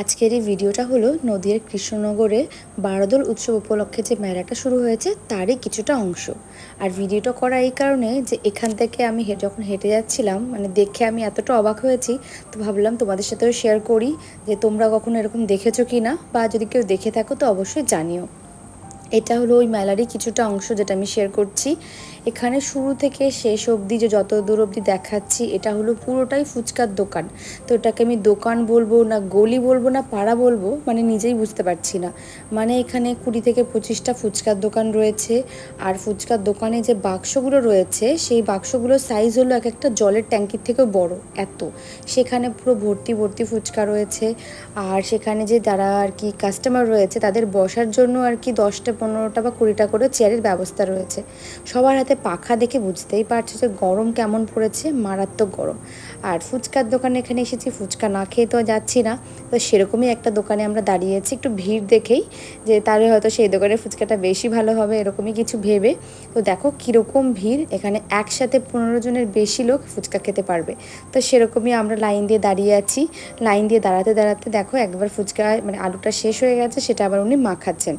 আজকের এই ভিডিওটা হলো নদীর কৃষ্ণনগরে বারোদল উৎসব উপলক্ষে যে মেলাটা শুরু হয়েছে, তারই কিছুটা অংশ। আর ভিডিওটা করা এই কারণে যে এখান থেকে আমি যখন হেঁটে যাচ্ছিলাম মানে দেখে আমি এতটা অবাক হয়েছি, তো ভাবলাম তোমাদের সাথেও শেয়ার করি যে তোমরা কখনো এরকম দেখেছ কি না বা যদি কেউ দেখে থাকো তো অবশ্যই জানিও। এটা হলো ওই মেলারই কিছুটা অংশ যেটা আমি শেয়ার করছি। এখানে শুরু থেকে শেষ অবধি যে যত দূর অবধি দেখাচ্ছি, এটা হলো পুরোটাই ফুচকার দোকান। তো এটাকে আমি দোকান বলব না গলি বলব না পাড়া বলব মানে নিজেই বুঝতে পারছি না। মানে এখানে কুড়ি থেকে পঁচিশটা ফুচকার দোকান রয়েছে। আর ফুচকার দোকানে যে বাক্সগুলো রয়েছে, সেই বাক্সগুলোর সাইজ হলো এক একটা জলের ট্যাঙ্কির থেকেও বড়, এত। সেখানে পুরো ভর্তি ভর্তি ফুচকা রয়েছে। আর সেখানে যে যারা আর কি কাস্টমার রয়েছে, তাদের বসার জন্য আর কি দশটা পনেরোটা বা কুড়িটা করে চেয়ারের ব্যবস্থা রয়েছে। সবার হাতে পাখা দেখে বুঝতেই পারছ যে গরম কেমন পড়েছে, মারাত্মক গরম। আর ফুচকার দোকানে এখানে এসেছি, ফুচকা না খেয়ে তো যাচ্ছি না। তো সেরকমই একটা দোকানে আমরা দাঁড়িয়েছি, একটু ভিড় দেখেই যে তাহলে হয়তো সেই দোকানের ফুচকাটা বেশি ভালো হবে, এরকমই কিছু ভেবে। তো দেখো কীরকম ভিড়, এখানে একসাথে পনেরো জনের বেশি লোক ফুচকা খেতে পারবে। তো সেরকমই আমরা লাইন দিয়ে দাঁড়িয়ে আছি। লাইন দিয়ে দাঁড়াতে দাঁড়াতে দেখো একবার ফুচকা মানে আলুটা শেষ হয়ে গেছে, সেটা আবার উনি মাখাচ্ছেন।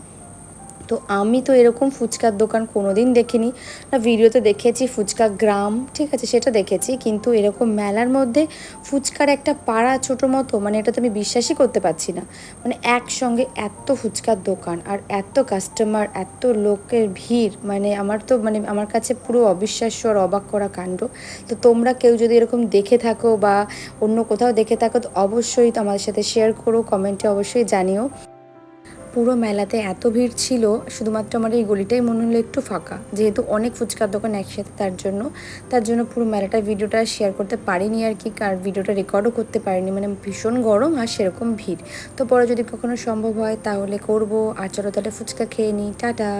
তো আমি তো এরকম ফুচকার দোকান কোনোদিন দেখিনি। না, ভিডিওতে দেখেছি ফুচকা গ্রাম, ঠিক আছে, সেটা দেখেছি, কিন্তু এরকম মেলার মধ্যে ফুচকার একটা পাড়া ছোটো মতো মানে এটা তো আমি বিশ্বাসই করতে পারছি না। মানে একসঙ্গে এত ফুচকার দোকান আর এত কাস্টমার এত লোকের ভিড় মানে আমার তো মানে আমার কাছে পুরো অবিশ্বাস্য আর অবাক করা কাণ্ড। তো তোমরা কেউ যদি এরকম দেখে থাকো বা অন্য কোথাও দেখে থাকো, তো অবশ্যই তো আমাদের সাথে শেয়ার করো কমেন্টে অবশ্যই জানিও। পুরো মেলাতে এত ভিড় ছিল, শুধুমাত্র আমার এই গলিটাই মনে হলো একটু ফাঁকা। যেহেতু অনেক ফুচকার দোকান একসাথে তার জন্য তার জন্য পুরো মেলাটা ভিডিওটা শেয়ার করতে পারিনি আর কি, আর ভিডিওটা রেকর্ডও করতে পারিনি। মানে ভীষণ গরম আর সেরকম ভিড়। তো পরে যদি কখনো সম্ভব হয়, তাহলে করব। আর চলো তাহলে ফুচকা খেয়ে নিই। টাটা!